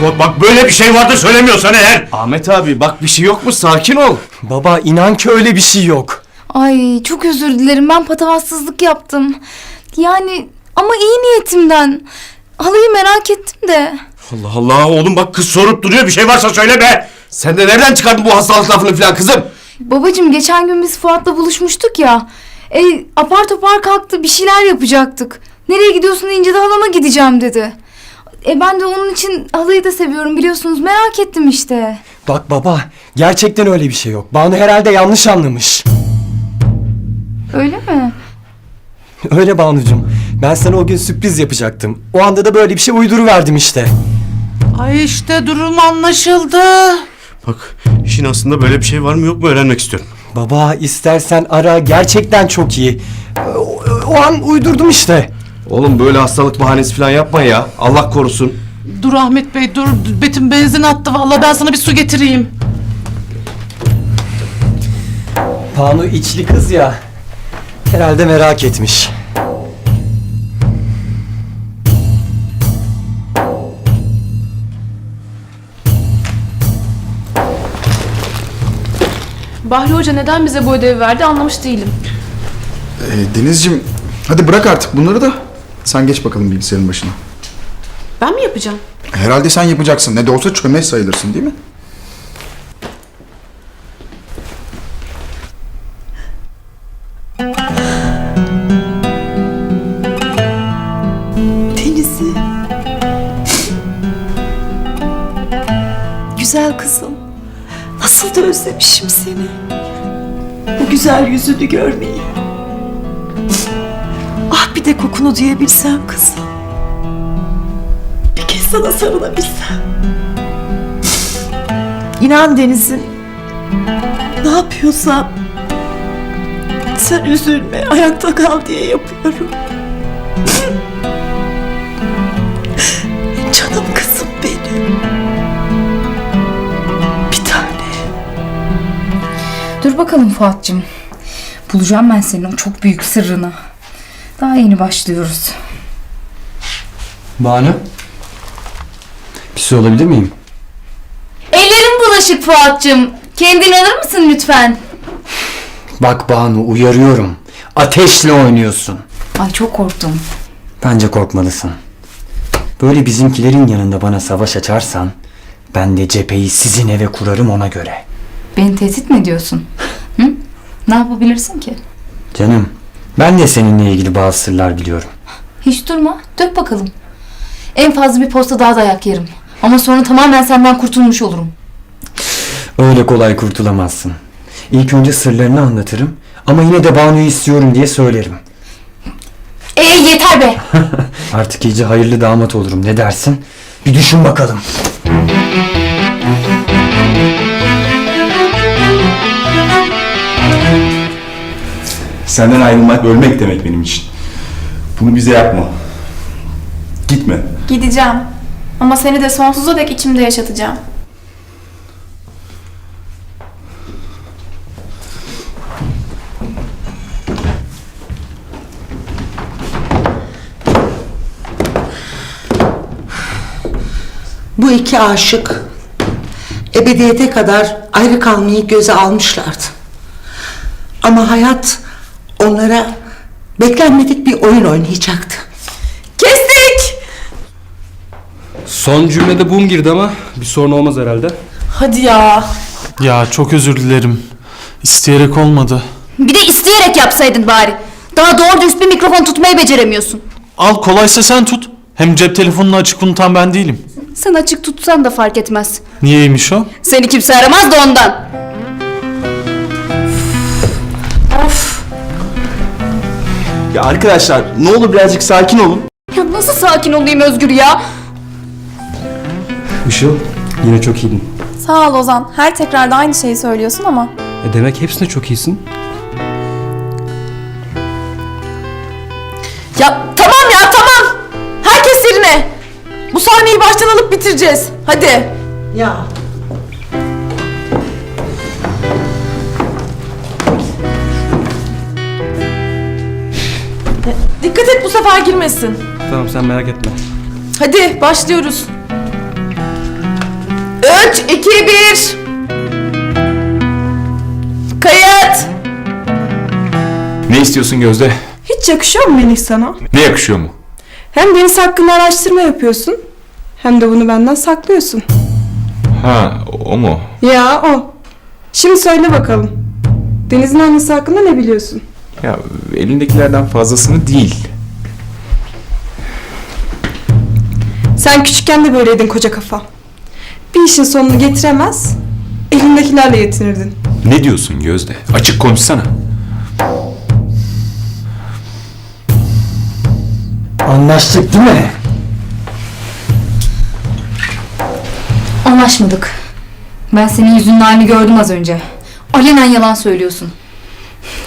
Fuat bak böyle bir şey vardı söylemiyorsan eğer. Ahmet abi bak bir şey yok mu sakin ol. Baba inan ki öyle bir şey yok. Ay çok özür dilerim ben patavatsızlık yaptım. Yani ama iyi niyetimden. Halıyı merak ettim de. Allah Allah oğlum bak kız sorup duruyor bir şey varsa söyle be. Sen de nereden çıkardın bu hastalık lafını falan kızım? Babacım geçen gün biz Fuat'la buluşmuştuk ya. E, apar topar kalktı bir şeyler yapacaktık. Nereye gidiyorsun deyince de halama gideceğim dedi. E ben de onun için halıyı da seviyorum biliyorsunuz merak ettim işte. Bak baba gerçekten öyle bir şey yok. Banu herhalde yanlış anlamış. Öyle mi? Öyle Banucuğum. Ben sana o gün sürpriz yapacaktım. O anda da böyle bir şey uyduruverdim işte. Ay işte durum anlaşıldı. Bak işin aslında böyle bir şey var mı yok mu öğrenmek istiyorum. Baba istersen ara gerçekten çok iyi. O, o an uydurdum işte. Oğlum böyle hastalık bahanesi falan yapma ya. Allah korusun. Dur Ahmet Bey dur. Betim benzin attı vallahi ben sana bir su getireyim. Banu içli kız ya. Herhalde merak etmiş. Bahri Hoca neden bize bu ödevi verdi anlamış değilim. Ee, Denizciğim hadi bırak artık bunları da sen geç bakalım bilgisayarın başına. Ben mi yapacağım? Herhalde sen yapacaksın. Ne de olsa çömez sayılırsın değil mi? Deniz'i. Güzel kızım. Nasıl da özlemişim seni. Bu güzel yüzünü görmeyi. Bir de kokunu duyabilsem kızım. Bir kez sana sarılabilsem. İnan Deniz'im. Ne yapıyorsam sen üzülme, ayakta kal diye yapıyorum. Canım kızım benim. Bir tane. Dur bakalım Fuat'cığım. Bulacağım ben senin o çok büyük sırrını. Daha yeni başlıyoruz. Banu. Bir şey olabilir miyim? Ellerim bulaşık Fuat'cığım. Kendin alır mısın lütfen? Bak Banu uyarıyorum. Ateşle oynuyorsun. Ay çok korktum. Bence korkmalısın. Böyle bizimkilerin yanında bana savaş açarsan ben de cepheyi sizin eve kurarım ona göre. Beni tehdit mi ediyorsun? Hı? Ne yapabilirsin ki? Canım ben de seninle ilgili bazı sırlar biliyorum. Hiç durma. Dök bakalım. En fazla bir posta daha dayak yerim. Ama sonra tamamen senden kurtulmuş olurum. Öyle kolay kurtulamazsın. İlk önce sırlarını anlatırım ama yine de Banu'yu istiyorum diye söylerim. Ee yeter be. Artık iyice hayırlı damat olurum ne dersin? Bir düşün bakalım. Senden ayrılmak ölmek demek benim için. Bunu bize yapma. Gitme. Gideceğim. Ama seni de sonsuza dek içimde yaşatacağım. Bu iki aşık ebediyete kadar ayrı kalmayı göze almışlardı. Ama hayat onlara beklenmedik bir oyun oynayacaktı. Kestik. Son cümlede bum girdi ama bir sorun olmaz herhalde. Hadi ya. Ya çok özür dilerim. İsteyerek olmadı. Bir de isteyerek yapsaydın bari. Daha doğru dürüst bir mikrofon tutmayı beceremiyorsun. Al kolaysa sen tut. Hem cep telefonunu açık unutan ben değilim. Sen açık tutsan da fark etmez. Niyeymiş o? Seni kimse aramaz da ondan. Ya arkadaşlar ne olur birazcık sakin olun. Ya nasıl sakin olayım Özgür ya? Işıl yine çok iyiydin. Sağ ol Ozan. Her tekrarda aynı şeyi söylüyorsun ama. E demek hepsinde çok iyisin. Ya tamam ya tamam. Herkes yerine. Bu sahneyi baştan alıp bitireceğiz. Hadi. Ya Dikkat et bu sefer girmesin. Tamam sen merak etme. Hadi başlıyoruz. Üç, iki, bir. Kayıt. Ne istiyorsun Gözde? Hiç yakışıyor mu Melih sana? Ne yakışıyor mu? Hem Deniz hakkında araştırma yapıyorsun. Hem de bunu benden saklıyorsun. Ha o mu? Ya o. Şimdi söyle bakalım. Deniz'in annesi hakkında ne biliyorsun? Ya elindekilerden fazlasını değil. Sen küçükken de böyleydin koca kafa. Bir işin sonunu getiremez, elindekilerle yetinirdin. Ne diyorsun Gözde? Açık konuşsana. Anlaştık değil mi? Anlaşmadık. Ben senin yüzünün halini gördüm az önce. Alenen yalan söylüyorsun.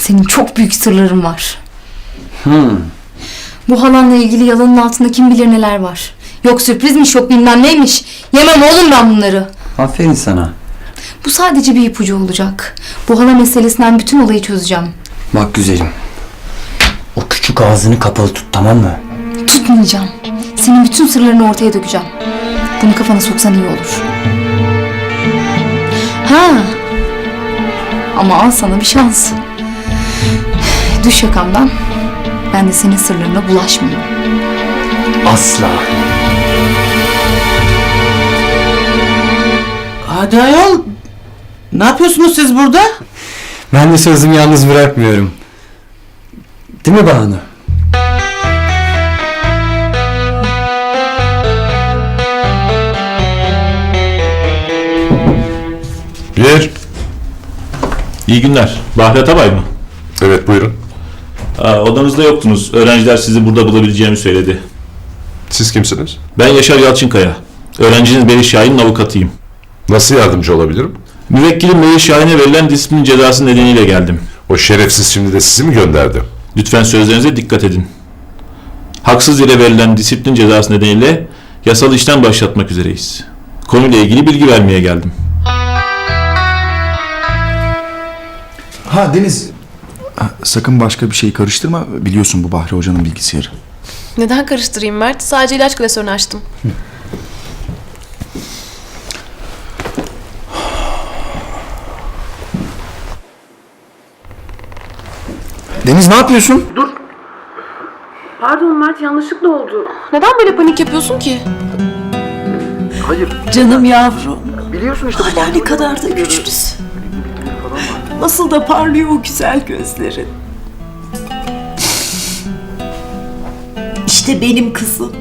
Senin çok büyük sırların var. Bu halanla ilgili yalanın altında kim bilir neler var. Yok sürprizmiş yok bilmem neymiş. Yemem oğlum ben bunları. Aferin sana. Bu sadece bir ipucu olacak. Bu hala meselesinden bütün olayı çözeceğim. Bak güzelim. O küçük ağzını kapalı tut tamam mı? Tutmayacağım. Senin bütün sırlarını ortaya dökeceğim. Bunu kafana soksan iyi olur. Ha. Ama al sana bir şans. Düş yakamdan. Ben de senin sırlarına bulaşmayayım. Asla. Hadi ayol. Ne yapıyorsunuz siz burada? Ben de sözümü yalnız bırakmıyorum. Değil mi Banu? Bir. İyi günler. Bahri Atabay mı? Evet buyurun. Aa, odanızda yoktunuz. Öğrenciler sizi burada bulabileceğimi söyledi. Siz kimsiniz? Ben Yaşar Yalçınkaya. Öğrenciniz Melih Şahin'in avukatıyım. Nasıl yardımcı olabilirim? Müvekkilim Melih Şahin'e verilen disiplin cezası nedeniyle geldim. O şerefsiz şimdi de sizi mi gönderdi? Lütfen sözlerinize dikkat edin. Haksız yere verilen disiplin cezası nedeniyle yasal işlem başlatmak üzereyiz. Konuyla ilgili bilgi vermeye geldim. Ha Deniz. Sakın başka bir şey karıştırma. Biliyorsun bu Bahri Hoca'nın bilgisayarı. Neden karıştırayım Mert? Sadece ilaç klasörünü açtım. Deniz ne yapıyorsun? Pardon Mert yanlışlıkla oldu. Neden böyle panik yapıyorsun ki? Canım yavrum. Biliyorsun işte bu Hala ne kadar da güçlüsün. Nasıl da parlıyor o güzel gözlerin. İşte benim kızım.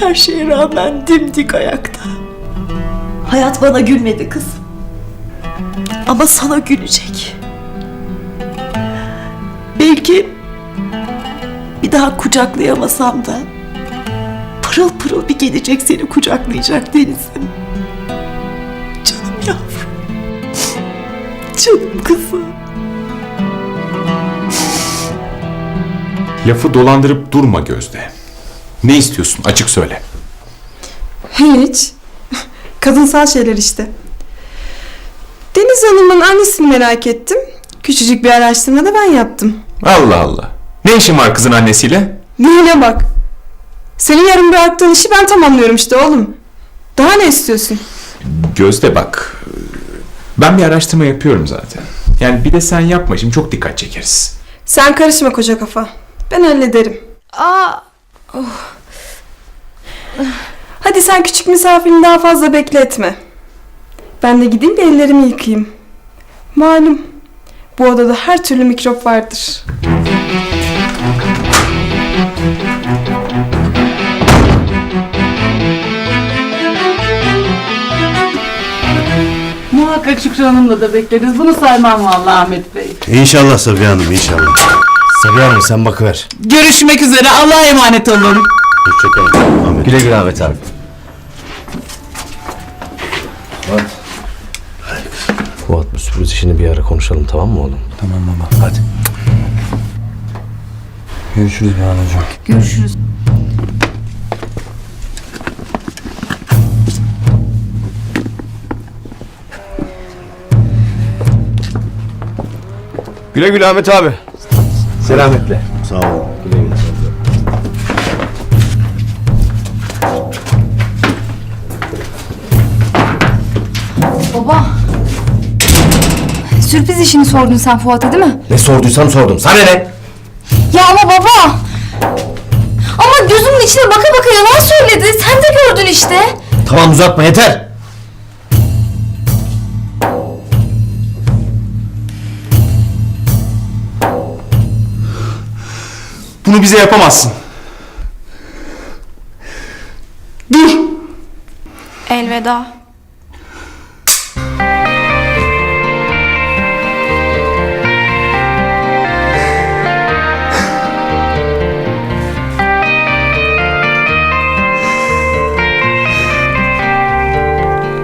Her şeye rağmen dimdik ayakta. Hayat bana gülmedi kızım. Ama sana gülecek. Belki bir daha kucaklayamasam da pırıl pırıl bir gelecek seni kucaklayacak Deniz'im. Canım yavrum. Canım kızım. Lafı dolandırıp durma Gözde. Ne istiyorsun? Açık söyle. Hiç. Kadınsal şeyler işte. Deniz Hanım'ın annesini merak ettim. Küçücük bir araştırma da ben yaptım. Allah Allah. Ne işin var kızın annesiyle? Dile bak. Senin yarım bıraktığın işi ben tamamlıyorum işte oğlum. Daha ne istiyorsun? Gözde bak. Ben bir araştırma yapıyorum zaten. Yani bir de sen yapma şimdi çok dikkat çekeriz. Sen karışma koca kafa. Ben hallederim. Aa, Hadi sen küçük misafirini daha fazla bekletme. Ben de gideyim de ellerimi yıkayayım. Malum bu odada her türlü mikrop vardır. Muhakkak Şükrü Hanım'la da bekleriz. Bunu saymam vallahi Ahmet Bey. İnşallah Sabiha Hanım inşallah. Sabiha Hanım sen bakıver. Görüşmek üzere. Allah'a emanet olun. Hoşçakalın. Ahmet. Güle güle Ahmet abi. Fuat bu sürpriz işini bir ara konuşalım tamam mı oğlum? Tamam baba hadi. Görüşürüz Banu hocam. görüşürüz. Güle güle Ahmet abi. Selametle. Sağ ol. Güle güle. Baba. Sürpriz işini sordun sen Fuat'a değil mi? Ne sorduysam sordum. Sana ne? Ya ama baba. Ama gözümün içine baka baka yalan söyledi. Sen de gördün işte. Tamam uzatma yeter. Bize yapamazsın. Dur! Elveda.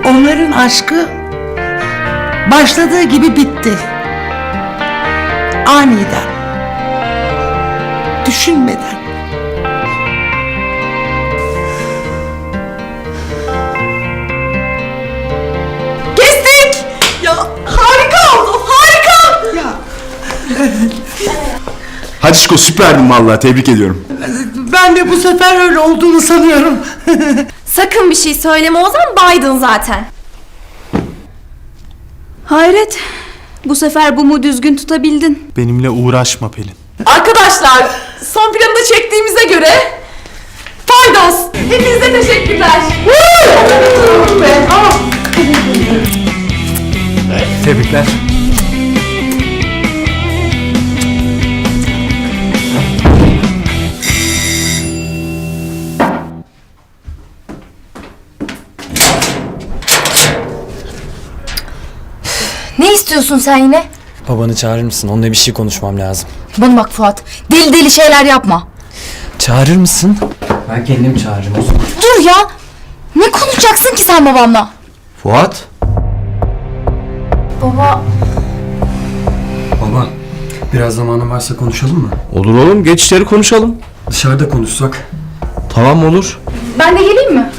Onların aşkı başladığı gibi bitti. Aniden. Düşünmeden. Kestik! Ya harika oldu, harika! Ya Hadi Şiko süperdin vallahi tebrik ediyorum. ben de bu sefer öyle olduğunu sanıyorum. Sakın bir şey söyleme Ozan baydın zaten. Hayret. Bu sefer bu mu düzgün tutabildin? Benimle uğraşma Pelin. Arkadaşlar, son planı da çektiğimize göre faydos. Hepinize teşekkürler. Tebrikler. Ne istiyorsun sen yine? Babanı çağırır mısın? Onunla bir şey konuşmam lazım. Bana bak Fuat. Deli deli şeyler yapma. Çağırır mısın? Ben kendim çağırırım o zaman. Dur ya. Ne konuşacaksın ki sen babamla? Fuat. Baba. Baba, biraz zamanın varsa konuşalım mı? Olur oğlum geç içeri konuşalım. Dışarıda konuşsak. Tamam olur. Ben de geleyim mi?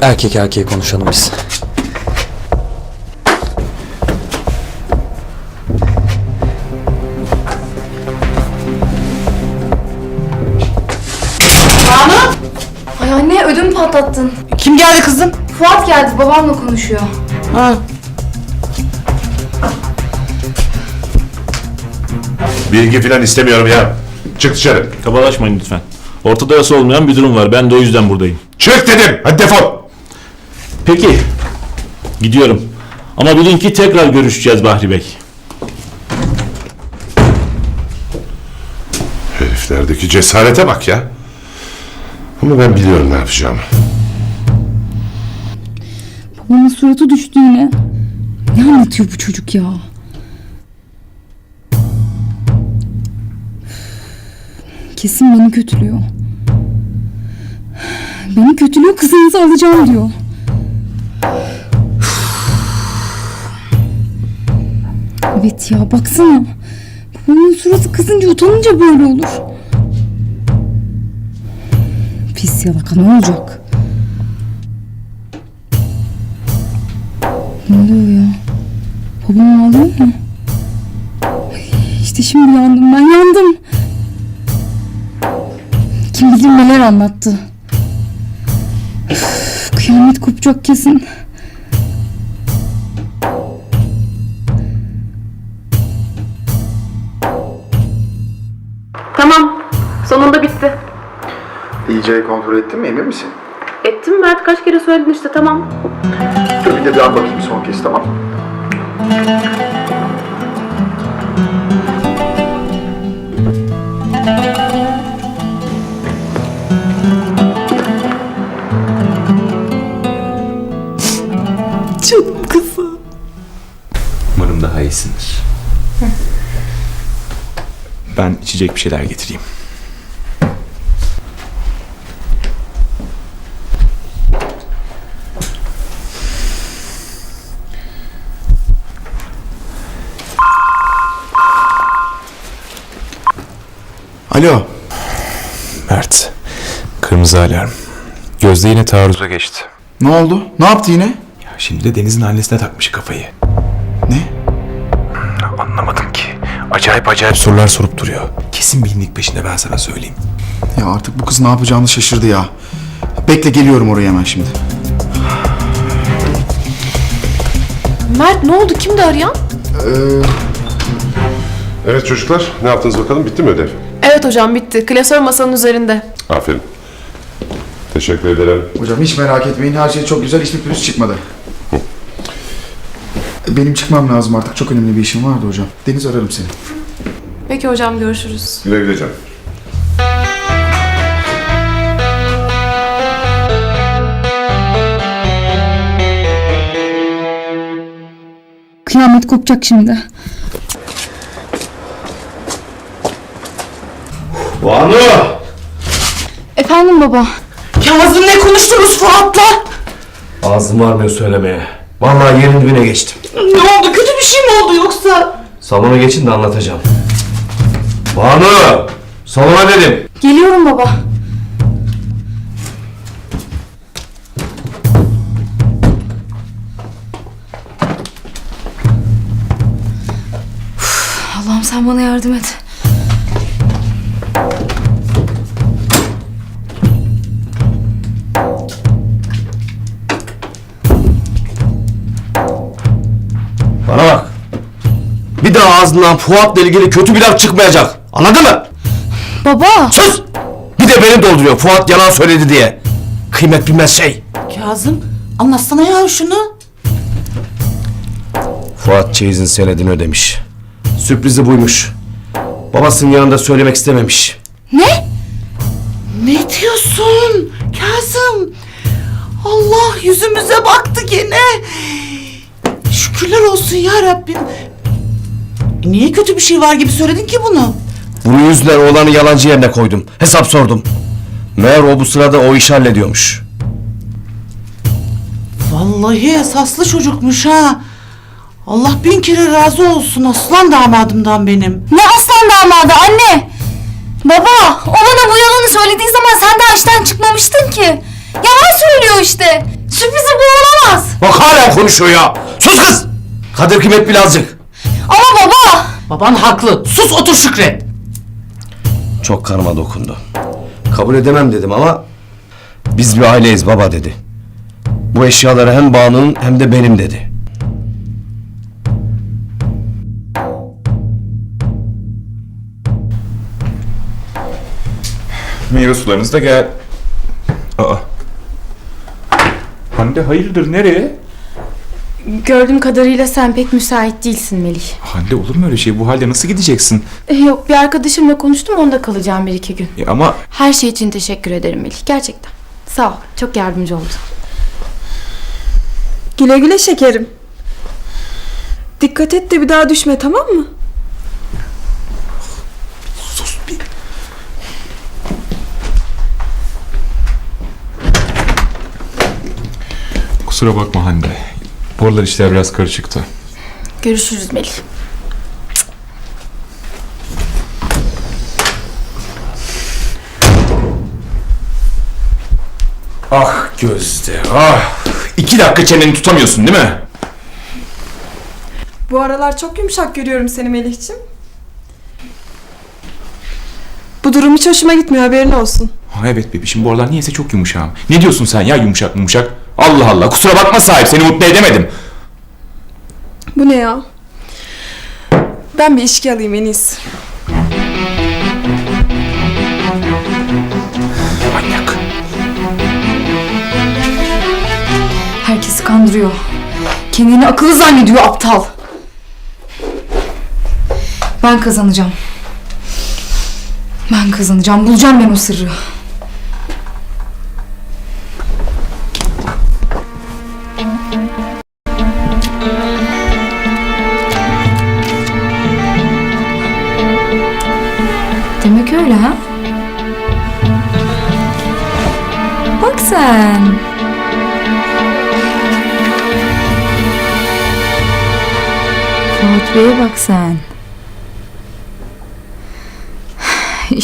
Erkek erkeğe konuşalım biz. Ödümü patlattın. Kim geldi kızım? Fuat geldi babamla konuşuyor. Ha, Bilgi falan istemiyorum ya. Çık dışarı. Kabalaşmayın lütfen. Ortada yasa olmayan bir durum var. Ben de o yüzden buradayım. Çık dedim. Hadi defol. Peki. Gidiyorum. Ama bilin ki tekrar görüşeceğiz Bahri Bey. Heriflerdeki cesarete bak ya. Ama ben biliyorum ne yapacağımı. Babamın suratı düştü yine. Ne anlatıyor bu çocuk ya? Kesin beni kötülüyor. Beni kötülüyor kızınızı alacağım diyor. Evet ya baksana. Babamın suratı kızınca utanınca böyle olur. Pis yalaka ne olacak? Ne oluyor ya? Babam ağlıyor mu? İşte şimdi yandım ben yandım. Kim bilir neler anlattı. Üf, kıyamet kopacak kesin. İyice kontrol ettin mi emin misin? Ettim Mert kaç kere söyledin işte tamam. Dur bir de daha bakayım son kez tamam. canım kızım. Umarım daha iyisindir. Ben içecek bir şeyler getireyim. Alo. Mert. Kırmızı alarm. Gözde yine taarruza geçti. Ne oldu? Ne yaptı yine? Ya şimdi de Deniz'in annesine takmış kafayı. Ne? Anlamadım ki. Acayip acayip sorular sorup duruyor. Kesin bilinlik peşinde ben sana söyleyeyim. Ya artık bu kız ne yapacağını şaşırdı ya. Bekle geliyorum oraya hemen şimdi. Mert ne oldu? Kimdi arayan? Evet çocuklar ne yaptınız bakalım bitti mi ödev? Evet hocam bitti. Klasör masanın üzerinde. Aferin. Teşekkür ederim. Hocam hiç merak etmeyin her şey çok güzel hiçbir pürüz çıkmadı. Benim çıkmam lazım artık çok önemli bir işim vardı hocam. Deniz ararım seni. Peki hocam görüşürüz. Güle güle canım. Kıyamet kopacak şimdi. Banu! Efendim baba. Kazım ne konuştunuz Fuat'la? Ağzım varmıyor söylemeye. Vallahi yerin dibine geçtim. Ne oldu? Kötü bir şey mi oldu yoksa? Salona geçin de anlatacağım. Banu! Salona dedim. Geliyorum baba. Uf, Allah'ım sen bana yardım et. Daha ağzından Fuat'la ilgili kötü bir laf çıkmayacak. Anladın mı? Baba. Sus! Bir de beni dolduruyor Fuat yalan söyledi diye. Kıymet bilmez şey. Kazım anlatsana ya şunu. Fuat çeyizin senedini ödemiş. Sürprizi buymuş. Babasının yanında söylemek istememiş. Ne? Ne diyorsun Kazım? Allah yüzümüze baktı gene. Şükürler olsun ya Rabbim. Niye kötü bir şey var gibi söyledin ki bunu? Bunu yüzler oğlanı yalancı yerine koydum. Hesap sordum. Meğer o bu sırada o işi hallediyormuş. Vallahi esaslı çocukmuş ha. Allah bin kere razı olsun aslan damadımdan benim. Ne aslan damadı anne? Baba o bana bu yalanı söylediği zaman sen de açtan çıkmamıştın ki. Yalan söylüyor işte. Sürprizi bu olamaz. Bak hala konuşuyor ya. Sus kız. Kadir kıymet bil azıcık. Baban haklı. Sus otur Şükret. Çok kanıma dokundu. Kabul edemem dedim ama biz bir aileyiz baba dedi. Bu eşyaları hem Banu'nun hem de benim dedi. Meyve sularınız da gel. Aa. Hande hayırdır nereye? Gördüğüm kadarıyla sen pek müsait değilsin Melih. Hande olur mu öyle şey? Bu halde nasıl gideceksin? E, yok bir arkadaşımla konuştum onda kalacağım bir iki gün. E ama Her şey için teşekkür ederim Melih. Gerçekten. Sağ ol. Çok yardımcı oldun. Güle güle şekerim. Dikkat et de bir daha düşme tamam mı? sus bir. Kusura bakma Hande. Bu aralar işler biraz karışıktı. Görüşürüz Melih. Ah Gözde ah. İki dakika çeneni tutamıyorsun değil mi? Bu aralar çok yumuşak görüyorum seni Melih'ciğim. Bu durum hiç hoşuma gitmiyor haberin olsun. Ha evet bebişim bu aralar niyeyse çok yumuşağım. Ne diyorsun sen ya yumuşak yumuşak? Allah Allah kusura bakma sahip seni mutlu edemedim. Bu ne ya? Ben bir içki alayım en iyisi. Manyak. Herkesi kandırıyor. Kendini akıllı zannediyor aptal. Ben kazanacağım. Ben kazanacağım. Bulacağım ben o sırrı.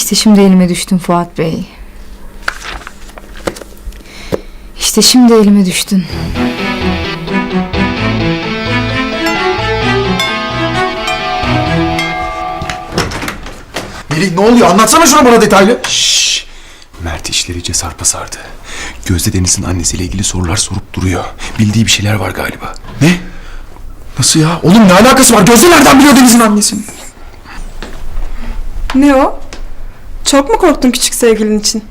İşte şimdi elime düştün Fuat Bey. İşte şimdi elime düştün. Melih ne oluyor anlatsana şunu bana detaylı. Şşş. Mert işleri iyice sarpa sardı. Gözde Deniz'in annesiyle ilgili sorular sorup duruyor. Bildiği bir şeyler var galiba. Ne? Nasıl ya? Oğlum ne alakası var? Gözde nereden biliyor Deniz'in annesini? Ne o? Çok mu korktun küçük sevgilin için?